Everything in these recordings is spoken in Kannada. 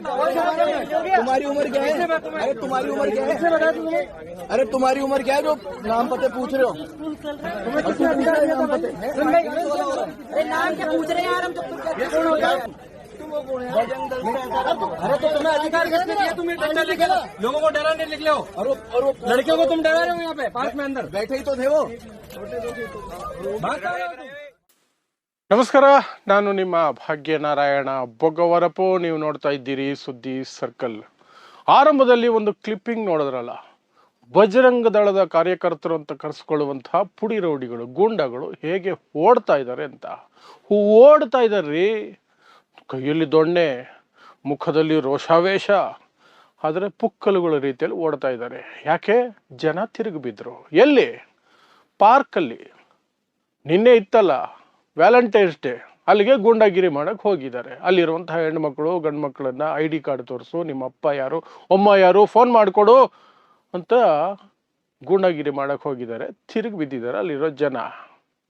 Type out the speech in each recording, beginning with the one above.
तुम्हारी उम्र क्या है? अरे तुम्हारी उम्र क्या है? अरे तुम्हारी उम्र क्या है जो नाम पते पूछ रहे हो? नाम पते। अरे क्या पूछ रहे हैं यार? हम तो अरे तो तुम्हें अधिकार किसने दिया? तुम डंडा लेके लोगों को डराने निकले हो और लड़कियों को तुम डरा रहे हो यहाँ पे पार्क में अंदर। बैठे ही तो थे वो। ನಮಸ್ಕಾರ, ನಾನು ನಿಮ್ಮ ಭಾಗ್ಯನಾರಾಯಣ ಬೊಗ್ಗವರಪು. ನೀವು ನೋಡ್ತಾ ಇದ್ದೀರಿ ಸುದ್ದಿ ಸರ್ಕಲ್. ಆರಂಭದಲ್ಲಿ ಒಂದು ಕ್ಲಿಪ್ಪಿಂಗ್ ನೋಡಿದ್ರಲ್ಲ, ಬಜರಂಗ ದಳದ ಕಾರ್ಯಕರ್ತರು ಅಂತ ಕರೆಸ್ಕೊಳ್ಳುವಂತಹ ಪುಡಿ ರೌಡಿಗಳು, ಗೂಂಡಗಳು ಹೇಗೆ ಓಡ್ತಾ ಇದ್ದಾರೆ ಅಂತ. ಓಡ್ತಾ ಇದ್ದಾರೆ ಕೈಯಲ್ಲಿ ದೊಣ್ಣೆ, ಮುಖದಲ್ಲಿ ರೋಷಾವೇಶ, ಆದರೆ ಪುಕ್ಕಲುಗಳ ರೀತಿಯಲ್ಲಿ ಓಡ್ತಾ ಇದ್ದಾರೆ. ಯಾಕೆ? ಜನ ತಿರುಗಿ ಬಿದ್ದರು ಎಲ್ಲಿ? ಪಾರ್ಕಲ್ಲಿ. ನಿನ್ನೆ ಇತ್ತಲ್ಲ ವ್ಯಾಲೆಂಟೈನ್ಸ್ ಡೇ. ಅಲ್ಲಿಗೆ ಗೂಂಡಾಗಿರಿ ಮಾಡೋಕ್ಕೆ ಹೋಗಿದ್ದಾರೆ. ಅಲ್ಲಿರುವಂತಹ ಹೆಣ್ಮಕ್ಳು ಗಂಡು ಮಕ್ಕಳನ್ನು ಐ ಡಿ ಕಾರ್ಡ್ ತೋರಿಸು ನಿಮ್ಮ ಅಪ್ಪ ಯಾರು ಅಮ್ಮ ಯಾರು, ಫೋನ್ ಮಾಡಿಕೊಡು ಅಂತ ಗೂಂಡಾಗಿರಿ ಮಾಡಕ್ಕೆ ಹೋಗಿದ್ದಾರೆ. ತಿರುಗಿ ಬಿದ್ದಿದ್ದಾರೆ ಅಲ್ಲಿರೋ ಜನ.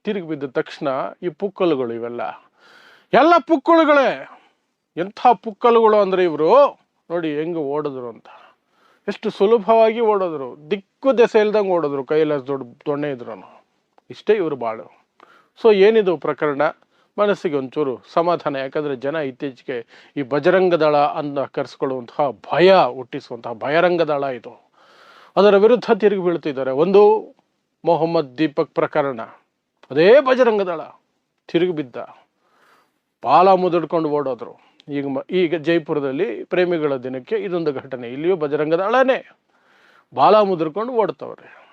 ತಿರುಗಿ ಬಿದ್ದ ತಕ್ಷಣ ಈ ಪುಕ್ಕಲುಗಳು ಇವೆಲ್ಲ. ಎಲ್ಲ ಪುಕ್ಕಲುಗಳೇ ಎಂಥ ಪುಕ್ಕಲುಗಳು ಅಂದರೆ ಇವರು? ನೋಡಿ ಹೆಂಗೆ ಓಡಿದ್ರು ಅಂತ. ಎಷ್ಟು ಸುಲಭವಾಗಿ ಓಡಿದ್ರು. ದಿಕ್ಕು ದೆಸೆ ಇಲ್ದಂಗೆ ಓಡಿದ್ರು. ಕೈಲಾಸ ದೊಡ್ಡ ದೊಣ್ಣೆ ಇದ್ರು ಇಷ್ಟೇ ಇವರು ಬಾಳು. ಸೊ ಏನಿದು ಪ್ರಕರಣ? ಮನಸ್ಸಿಗೆ ಒಂಚೂರು ಸಮಾಧಾನ. ಯಾಕಂದರೆ ಜನ ಇತ್ತೀಚೆಗೆ ಈ ಬಜರಂಗ ದಳ ಅಂತ ಕರೆಸ್ಕೊಳ್ಳುವಂತಹ ಭಯ ಹುಟ್ಟಿಸುವಂತಹ ಭಯರಂಗ ದಳ ಇದು. ಅದರ ವಿರುದ್ಧ ತಿರುಗಿ ಬೀಳ್ತಿದ್ದಾರೆ. ಒಂದು ಮೊಹಮ್ಮದ್ ದೀಪಕ್ ಪ್ರಕರಣ. ಅದೇ ಬಜರಂಗ ದಳ. ತಿರುಗಿ ಬಿದ್ದ. ಬಾಲ ಮುದುಡ್ಕೊಂಡು ಓಡೋದ್ರು. ಈಗ ಈಗ ಜೈಪುರದಲ್ಲಿ ಪ್ರೇಮಿಗಳ ದಿನಕ್ಕೆ ಇದೊಂದು ಘಟನೆ. ಇಲ್ಲಿಯೂ ಬಜರಂಗ ದಳನೇ. ಬಾಲ ಮುದುರ್ಕೊಂಡು ಓಡ್ತವ್ರೆ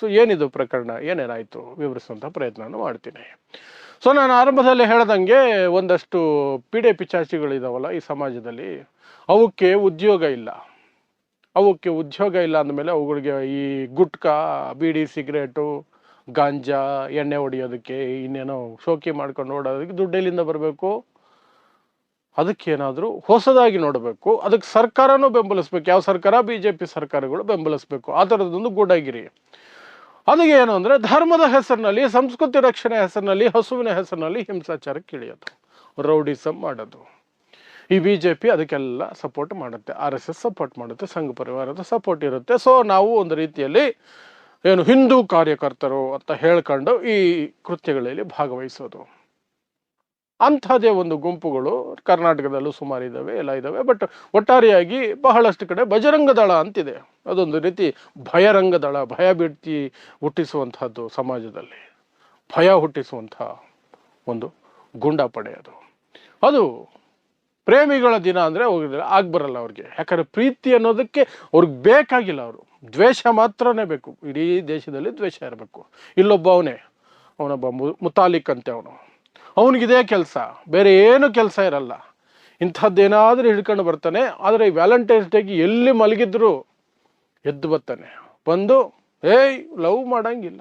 ಸೊ ಏನಿದು ಪ್ರಕರಣ? ಏನೇನಾಯಿತು? ವಿವರಿಸುವಂಥ ಪ್ರಯತ್ನವನ್ನು ಮಾಡ್ತೀನಿ. ಸೊ ನಾನು ಆರಂಭದಲ್ಲಿ ಹೇಳ್ದಂಗೆ ಒಂದಷ್ಟು ಪೀಡೆ ಪಿಚಾಚಿಗಳಿದಾವಲ್ಲ ಈ ಸಮಾಜದಲ್ಲಿ, ಅವಕ್ಕೆ ಉದ್ಯೋಗ ಇಲ್ಲ. ಅವಕ್ಕೆ ಉದ್ಯೋಗ ಇಲ್ಲ ಅಂದಮೇಲೆ ಅವುಗಳಿಗೆ ಈ ಗುಟ್ಕಾ, ಬೀಡಿ, ಸಿಗರೇಟು, ಗಾಂಜಾ, ಎಣ್ಣೆ ಹೊಡಿಯೋದಕ್ಕೆ ಇನ್ನೇನೋ ಶೋಕಿ ಮಾಡ್ಕೊಂಡು ಓಡೋದಕ್ಕೆ ದುಡ್ಡೆಲ್ಲಿಂದ ಬರಬೇಕು. ಅದಕ್ಕೇನಾದರೂ ಹೊಸದಾಗಿ ನೋಡಬೇಕು. ಅದಕ್ಕೆ ಸರ್ಕಾರನೂ ಬೆಂಬಲಿಸ್ಬೇಕು. ಯಾವ ಸರ್ಕಾರ? ಬಿ ಜೆ ಪಿ ಸರ್ಕಾರಗಳು ಬೆಂಬಲಿಸ್ಬೇಕು. ಆ ಥರದ್ದೊಂದು ಗೂಡಾಗಿರಿ. ಅದಕ್ಕೆ ಏನು ಅಂದರೆ ಧರ್ಮದ ಹೆಸರಿನಲ್ಲಿ, ಸಂಸ್ಕೃತಿ ರಕ್ಷಣೆ ಹೆಸರಿನಲ್ಲಿ, ಹಸುವಿನ ಹೆಸರಿನಲ್ಲಿ ಹಿಂಸಾಚಾರಕ್ಕೆ ಇಳಿಯೋದು ರೌಡಿಸಮ್ ಮಾಡೋದು. ಈ ಬಿ ಜೆ ಪಿ ಅದಕ್ಕೆಲ್ಲ ಸಪೋರ್ಟ್ ಮಾಡುತ್ತೆ ಆರ್ ಎಸ್ ಎಸ್ ಸಪೋರ್ಟ್ ಮಾಡುತ್ತೆ, ಸಂಘ ಪರಿವಾರದ ಸಪೋರ್ಟ್ ಇರುತ್ತೆ. ಸೊ ನಾವು ಒಂದು ರೀತಿಯಲ್ಲಿ ಏನು ಹಿಂದೂ ಕಾರ್ಯಕರ್ತರು ಅಂತ ಹೇಳ್ಕೊಂಡು ಈ ಕೃತ್ಯಗಳಲ್ಲಿ ಭಾಗವಹಿಸೋದು. ಅಂಥದ್ದೇ ಒಂದು ಗುಂಪುಗಳು ಕರ್ನಾಟಕದಲ್ಲೂ ಸುಮಾರು ಇದ್ದಾವೆ, ಎಲ್ಲ ಇದ್ದಾವೆ. ಬಟ್ ಒಟ್ಟಾರೆಯಾಗಿ ಬಹಳಷ್ಟು ಕಡೆ ಬಜರಂಗ ದಳ ಅಂತಿದೆ. ಅದೊಂದು ರೀತಿ ಭಯರಂಗ ದಳ, ಭಯ ಬಿಡ್ತಿ ಹುಟ್ಟಿಸುವಂತಹದ್ದು ಸಮಾಜದಲ್ಲಿ. ಭಯ ಹುಟ್ಟಿಸುವಂತಹ ಒಂದು ಗುಂಡಾಪಡೆ ಅದು. ಅದು ಪ್ರೇಮಿಗಳ ದಿನ ಅಂದರೆ ಹೋಗಿದ್ರೆ ಆಗ ಬರಲ್ಲ ಅವ್ರಿಗೆ. ಯಾಕಂದ್ರೆ ಪ್ರೀತಿ ಅನ್ನೋದಕ್ಕೆ ಅವ್ರಿಗೆ ಬೇಕಾಗಿಲ್ಲ ಅವರು. ದ್ವೇಷ ಮಾತ್ರನೇ ಬೇಕು. ಇಡೀ ದೇಶದಲ್ಲಿ ದ್ವೇಷ ಇರಬೇಕು. ಇಲ್ಲೊಬ್ಬ ಅವನೇ, ಅವನೊಬ್ಬ ಮುತಾಲಿಕ್ ಅಂತೆ ಅವನು. ಅವನಿಗಿದೇ ಕೆಲಸ. ಬೇರೆ ಏನು ಕೆಲಸ ಇರಲ್ಲ. ಇಂಥದ್ದೇನಾದರೂ ಹಿಡ್ಕೊಂಡು ಬರ್ತಾನೆ. ಆದರೆ ವ್ಯಾಲೆಂಟೈನ್ಸ್ ಡೇಗೆ ಎಲ್ಲಿ ಮಲಗಿದ್ರು ಎದ್ದು ಬರ್ತಾನೆ. ಬಂದು, ಏಯ್ ಲವ್ ಮಾಡಂಗಿಲ್ಲ.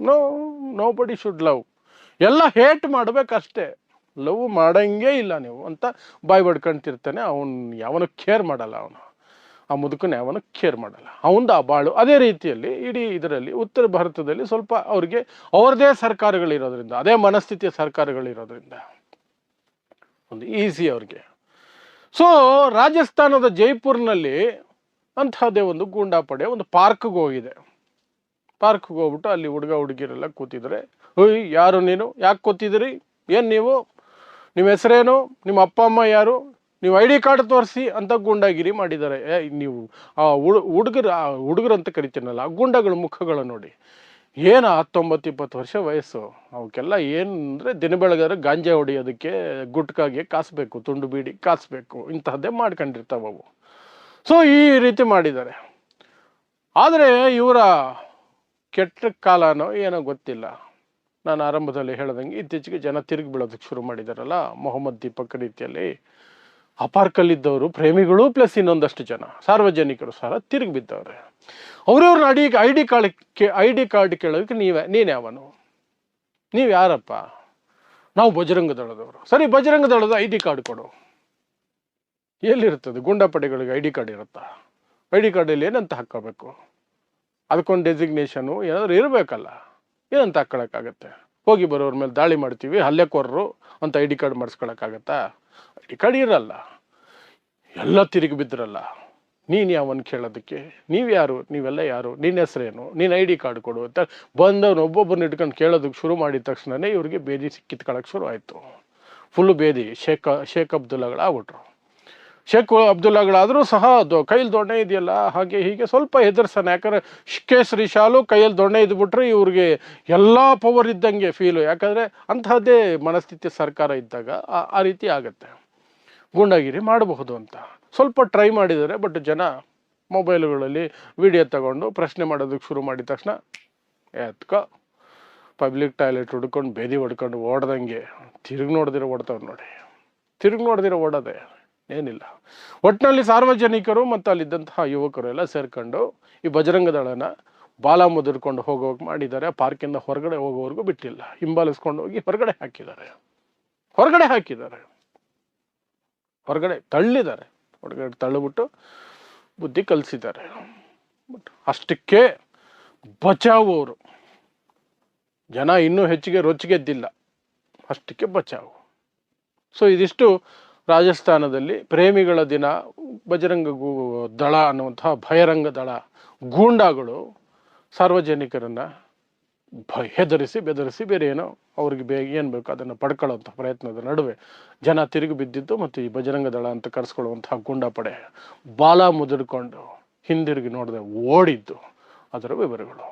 No nobody should love ಎಲ್ಲ ಹೇಟ್ ಮಾಡಬೇಕಷ್ಟೇ. ಲವ್ ಮಾಡೋಂಗೇ ಇಲ್ಲ ನೀವು ಅಂತ ಬಾಯ್ ಬಡ್ಕೊಂತಿರ್ತಾನೆ ಅವನು ಯಾವನು ಕೇರ್ ಮಾಡಲ್ಲ ಅವನು. ಆ ಮುದುಕನ ಯಾವನು ಕೇರ್ ಮಾಡಲ್ಲ. ಅವಂದು ಆ ಬಾಳು ಅದೇ ರೀತಿಯಲ್ಲಿ ಇಡೀ ಇದರಲ್ಲಿ ಉತ್ತರ ಭಾರತದಲ್ಲಿ ಸ್ವಲ್ಪ ಅವ್ರಿಗೆ ಅವ್ರದೇ ಸರ್ಕಾರಗಳಿರೋದ್ರಿಂದ, ಅದೇ ಮನಸ್ಥಿತಿಯ ಸರ್ಕಾರಗಳಿರೋದ್ರಿಂದ ಒಂದು ಈಸಿ ಅವ್ರಿಗೆ. ಸೊ ರಾಜಸ್ಥಾನದ ಜೈಪುರ್ನಲ್ಲಿ ಅಂತಹದ್ದೇ ಒಂದು ಗೂಂಡಾಪಡೆ, ಒಂದು ಪಾರ್ಕ್ಗೆ ಹೋಗಿದೆ. ಪಾರ್ಕ್ಗೆ ಹೋಗ್ಬಿಟ್ಟು ಅಲ್ಲಿ ಹುಡುಗ ಹುಡುಗಿರೆಲ್ಲ ಕೂತಿದ್ರೆ, ಓಯ್, ಯಾರು ನೀನು? ಯಾಕೆ ಕೂತಿದ್ದೀರಿ? ಏನು ನೀವು? ನಿಮ್ಮ ಹೆಸರೇನು? ನಿಮ್ಮ ಅಪ್ಪ, ಅಮ್ಮ ಯಾರು? ನೀವು ಐ ಡಿ ಕಾರ್ಡ್ ತೋರಿಸಿ ಅಂತ ಗೂಂಡಾಗಿರಿ ಮಾಡಿದ್ದಾರೆ. ನೀವು ಆ ಹುಡು, ಹುಡುಗರು, ಆ ಹುಡುಗರು ಅಂತ ಕರಿತೀನಲ್ಲ, ಆ ಗೂಂಡಗಳ ಮುಖಗಳು ನೋಡಿ. ಏನು ಹತ್ತೊಂಬತ್ತು, ಇಪ್ಪತ್ತು ವರ್ಷ ವಯಸ್ಸು. ಅವಕ್ಕೆಲ್ಲ ಏನು ಅಂದರೆ ದಿನ ಬೆಳಗಾದ್ರೆ ಗಾಂಜಾ ಹೊಡಿಯೋದಕ್ಕೆ ಗುಟ್ಕಾಗೆ ಕಾಸಬೇಕು, ತುಂಡು ಬೀಡಿ ಕಾಸಬೇಕು, ಇಂತಹದ್ದೇ ಮಾಡ್ಕೊಂಡಿರ್ತಾವೆ ಅವು. ಸೊ ಈ ರೀತಿ ಮಾಡಿದ್ದಾರೆ. ಆದರೆ ಇವರ ಕೆಟ್ಟ ಕಾಲನೋ ಏನೋ ಗೊತ್ತಿಲ್ಲ. ನಾನು ಆರಂಭದಲ್ಲಿ ಹೇಳ್ದಂಗೆ ಇತ್ತೀಚೆಗೆ ಜನ ತಿರುಗಿ ಬೀಳೋದಕ್ಕೆ ಶುರು ಮಾಡಿದಾರಲ್ಲ, ಮೊಹಮ್ಮದ್ ದೀಪಕ್ ರೀತಿಯಲ್ಲಿ. ಆ ಪಾರ್ಕಲ್ಲಿದ್ದವರು ಪ್ರೇಮಿಗಳು ಪ್ಲಸ್ ಇನ್ನೊಂದಷ್ಟು ಜನ. ಸಾರ್ವಜನಿಕರು ಸಹ ತಿರುಗಿ ಬಿದ್ದವ್ರೆ. ಅವ್ರವ್ರನ್ನ ಅಡಿ I D card I D card ಕೇಳೋದಕ್ಕೆ ನೀವೇ, ನೀನು ಯಾವನು ನೀವು ಯಾರಪ್ಪ? ನಾವು ಬಜರಂಗ ದಳದವರು ಸರಿ ಬಜರಂಗ ದಳದ ಐ ಡಿ ಕಾರ್ಡ್ ಕೊಡು. ಎಲ್ಲಿರ್ತದೆ? ಗುಂಡಾಪಡೆಗಳಿಗೆ ಐ ಡಿ ಕಾರ್ಡ್ ಇರುತ್ತಾ? ಐ ಡಿ ಕಾರ್ಡಲ್ಲಿ ಏನಂತ ಹಾಕ್ಕೋಬೇಕು? ಅದಕ್ಕೊಂದು ಡೆಸಿಗ್ನೇಷನು ಏನಾದರೂ ಇರಬೇಕಲ್ಲ? ಏನಂತ ಹಾಕ್ಕೊಳಕ್ಕಾಗತ್ತೆ? ಹೋಗಿ ಬರೋರ ಮೇಲೆ ದಾಳಿ ಮಾಡ್ತೀವಿ, ಹಲ್ಲೆಕೋರರು ಅಂತ ಐ ಡಿ ಕಾರ್ಡ್ ಮಾಡಿಸ್ಕೊಳಕ್ಕಾಗತ್ತಾ? ಐ ಕಡೆ ಇರಲ್ಲ. ಎಲ್ಲ ತಿರುಗಿ ಬಿದ್ರಲ್ಲ. ನೀನು ಯಾವನ್ ಕೇಳೋದಕ್ಕೆ? ನೀವು ಯಾರು? ನೀವೆಲ್ಲ ಯಾರು? ನಿನ್ನ ಹೆಸರೇನು? ನೀನು ಐ ಡಿ ಕಾರ್ಡ್ ಕೊಡು ಅಂತ ಬಂದವನು ಒಬ್ಬೊಬ್ಬರನ್ನ ಇಟ್ಕೊಂಡು ಕೇಳೋದಕ್ಕೆ ಶುರು ಮಾಡಿದ ತಕ್ಷಣವೇ ಇವರಿಗೆ ಬೇದಿ ಕಿತ್ಕೊಳ್ಳೋಕೆ ಶುರು ಆಯಿತು. ಫುಲ್ಲು ಬೇದಿ. ಶೇಖ್ ಶೇಖ್ ಅಬ್ದುಲ್ಲಾಗಳಾಗ್ಬಿಟ್ರು. ಶೇಖ್ ಅಬ್ದುಲ್ಲಾಗಳಾದರೂ ಸಹ ಅದು ಕೈಯಲ್ಲಿ ದೊಣ್ಣೆ ಇದೆಯಲ್ಲ, ಹಾಗೆ ಹೀಗೆ ಸ್ವಲ್ಪ ಹೆದರ್ಸಾನೆ ಯಾಕಂದರೆ ಕೇಸರಿ ಶಾಲು ಕೈಯಲ್ಲಿ ದೊಣ್ಣೆ ಇದ್ಬಿಟ್ರೆ ಇವ್ರಿಗೆ ಎಲ್ಲ ಪವರ್ ಇದ್ದಂಗೆ ಫೀಲು ಯಾಕಂದರೆ ಅಂತಹದ್ದೇ ಮನಸ್ಥಿತಿ ಸರ್ಕಾರ ಇದ್ದಾಗ ಆ- ರೀತಿ ಆಗುತ್ತೆ. ಗೂಂಡಾಗಿರಿ ಮಾಡಬಹುದು ಅಂತ. ಸ್ವಲ್ಪ ಟ್ರೈ ಮಾಡಿದರೆ ಬಟ್ ಜನ ಮೊಬೈಲ್ಗಳಲ್ಲಿ ವಿಡಿಯೋ ತಗೊಂಡು ಪ್ರಶ್ನೆ ಮಾಡೋದಕ್ಕೆ ಶುರು ಮಾಡಿದ ತಕ್ಷಣ, ಎತ್ಕೋ ಪಬ್ಲಿಕ್ ಟಾಯ್ಲೆಟ್ ಹುಡ್ಕೊಂಡು ಬೇದಿ ಹೊಡ್ಕೊಂಡು ಓಡ್ದಂಗೆ. ತಿರುಗಿ ನೋಡಿದ್ರೆ ಓಡ್ತಾವೆ ನೋಡಿ. ತಿರುಗಿ ನೋಡಿದ್ರೆ ಓಡೋದೆ. ಏನಿಲ್ಲ. ಒಟ್ಟಿನಲ್ಲಿ ಸಾರ್ವಜನಿಕರು ಮತ್ತು ಅಲ್ಲಿದ್ದಂತಹ ಯುವಕರು ಎಲ್ಲ ಸೇರ್ಕೊಂಡು ಈ ಬಜರಂಗ ದಳನ ಬಾಲ ಮುದುರ್ಕೊಂಡು ಹೋಗೋಕೆ ಮಾಡಿದ್ದಾರೆ. ಪಾರ್ಕಿಂದ ಹೊರಗಡೆ ಹೋಗೋವರೆಗೂ ಬಿಟ್ಟಿಲ್ಲ. ಹಿಂಬಾಲಿಸ್ಕೊಂಡು ಹೋಗಿ ಹೊರಗಡೆ ಹಾಕಿದ್ದಾರೆ. ಹೊರಗಡೆ ಹಾಕಿದ್ದಾರೆ. ಹೊರಗಡೆ ತಳ್ಳಿದ್ದಾರೆ. ಹೊರಗಡೆ ತಳ್ಳಿಬಿಟ್ಟು ಬುದ್ಧಿ ಕಲಿಸಿದ್ದಾರೆ. ಬಟ್ ಅಷ್ಟಕ್ಕೆ ಅವರು ಜನ ಇನ್ನೂ ಹೆಚ್ಚಿಗೆ ರೊಚ್ಚಿಗೆದ್ದಿಲ್ಲ. ಅಷ್ಟಕ್ಕೆ ಬಚಾವು. ಸೊ ಇದಿಷ್ಟು ರಾಜಸ್ಥಾನದಲ್ಲಿ ಪ್ರೇಮಿಗಳ ದಿನ, ಬಜರಂಗ ದಳ ಅನ್ನುವಂತಹ ಭಯರಂಗ ದಳ ಗೂಂಡಾಗಳು ಸಾರ್ವಜನಿಕರನ್ನು ಹೆದರಿಸಿ, ಬೆದರಿಸಿ ಬೇರೆ ಏನೋ ಅವ್ರಿಗೆ ಬೇಗ ಏನು ಬೇಕು ಅದನ್ನು ಪಡ್ಕೊಳ್ಳೋಂಥ ಪ್ರಯತ್ನದ ನಡುವೆ ಜನ ತಿರುಗಿ ಬಿದ್ದಿದ್ದು ಮತ್ತು ಈ ಬಜರಂಗ ದಳ ಅಂತ ಕರೆಸ್ಕೊಳ್ಳುವಂತಹ ಗೂಂಡಾ ಪಡೆ ಬಾಲ ಮುದುಡ್ಕೊಂಡು ಹಿಂದಿರುಗಿ ನೋಡದೆ ಓಡಿದ್ದು ಅದರ ವಿವರಗಳು.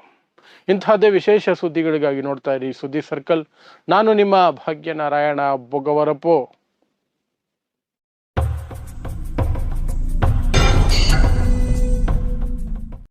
ಇಂಥದ್ದೇ ವಿಶೇಷ ಸುದ್ದಿಗಳಿಗಾಗಿ ನೋಡ್ತಾ ಇರಿ. ಸುದ್ದಿ ಸರ್ಕಲ್, ನಾನು ನಿಮ್ಮ ಭಾಗ್ಯನಾರಾಯಣ ಬೊಗವರಪು.